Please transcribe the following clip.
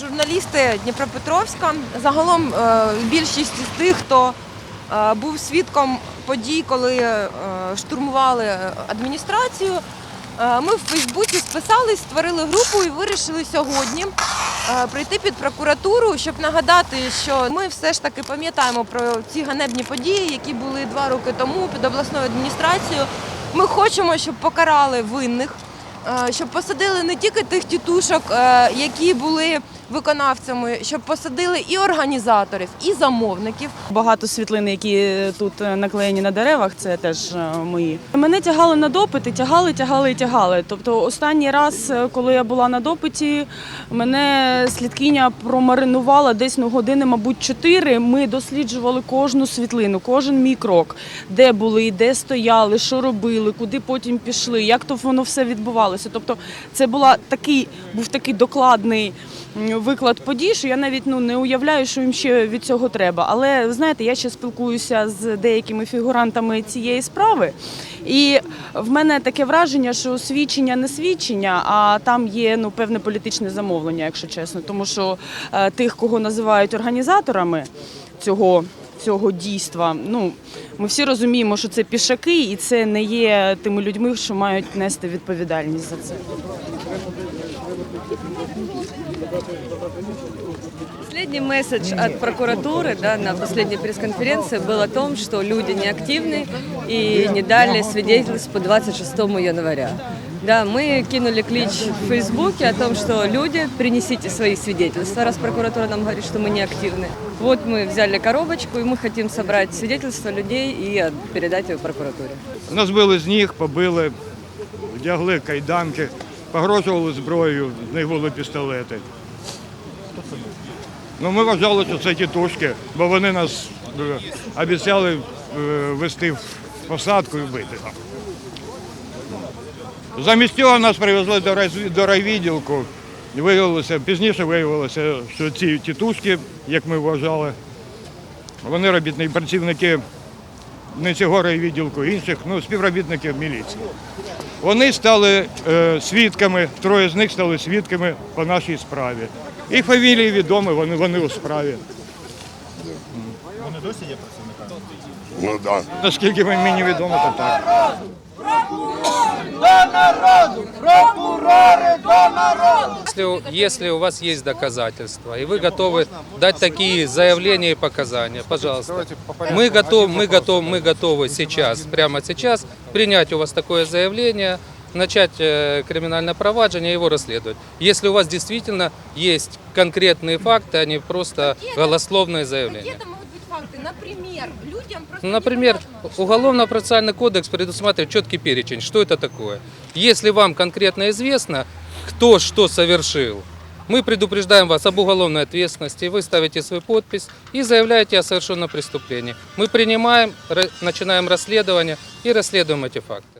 журналісти Дніпропетровська. Загалом е, більшість з тих, хто е, був свідком подій, коли е, штурмували адміністрацію. Ми в Фейсбуці списались, створили групу і вирішили сьогодні прийти під прокуратуру, щоб нагадати, що ми все ж таки пам'ятаємо про ці ганебні події, які були два роки тому під обласною адміністрацією. Ми хочемо, щоб покарали винних, щоб посадили не тільки тих тітушок, які були виконавцями, щоб посадили і організаторів, і замовників. Багато світлин, які тут е, наклеєні на деревах, це теж е, мої. Мене тягали на допити, тягали, тягали і тягали. Тобто, останній раз, е, коли я була на допиті, мене слідкиня промаринувала десь ну, години, мабуть, чотири. Ми досліджували кожну світлину, кожен мій крок, де були, де стояли, що робили, куди потім пішли, як то воно все відбувалося. Тобто, це була такий, був такий докладний виклад подій, що я навіть ну не уявляю, що їм ще від цього треба. Але ви знаєте, я ще спілкуюся з деякими фігурантами цієї справи, і в мене таке враження, що свідчення не свідчення, а там є ну певне політичне замовлення, якщо чесно. Тому що е, тих, кого називають організаторами цього. Цього дійства, ну ми всі розуміємо, що це пішаки, і це не є тими людьми, що мають нести відповідальність за це. Последний месседж от прокуратуры да, на последней пресс-конференции был о том, что люди неактивны и не дали свидетельств по 26 января. Да, мы кинули клич в Фейсбуке о том, что люди, принесите свои свидетельства, раз прокуратура нам говорит, что мы неактивны. Вот мы взяли коробочку, и мы хотим собрать свидетельства людей и от- передать ее прокуратуре. Нас били з ніг, побили, вдягли кайданки, погрожували зброєю, в них були пістолети. Ну, ми вважали, що це тітушки, бо вони нас е, обіцяли е, вести в посадку і вбити. Замість цього нас привезли до роз- до райвідділку. Виявилося, пізніше виявилося, що ці тітушки, як ми вважали, вони робітні працівники не цього райвідділку, інших, ну, співробітників міліції. Вони стали е, свідками, троє з них стали свідками по нашій справі. Їх фамілії відомі, вони, вони у справі. Вони досі є працівниками? Ну. Да. Наскільки мені відомо, то так. Если, у- если у вас есть доказательства, и вы готовы дать такие заявления и показания, пожалуйста. Мы готовы, мы готовы, мы готовы сейчас, прямо сейчас, принять у вас такое заявление, начать э, криминальное проваджение и его расследовать. Если у вас действительно есть конкретные факты, а не просто голословные заявления. Наприклад, людям просто Например, Уголовно-процессуальный кодекс предусматривает четкий перечень, что это такое. Если вам конкретно известно, кто что совершил, мы предупреждаем вас об уголовной ответственности, вы ставите свою подпись и заявляете о совершенном преступлении. Мы принимаем, ра- начинаем расследование и расследуем эти факты.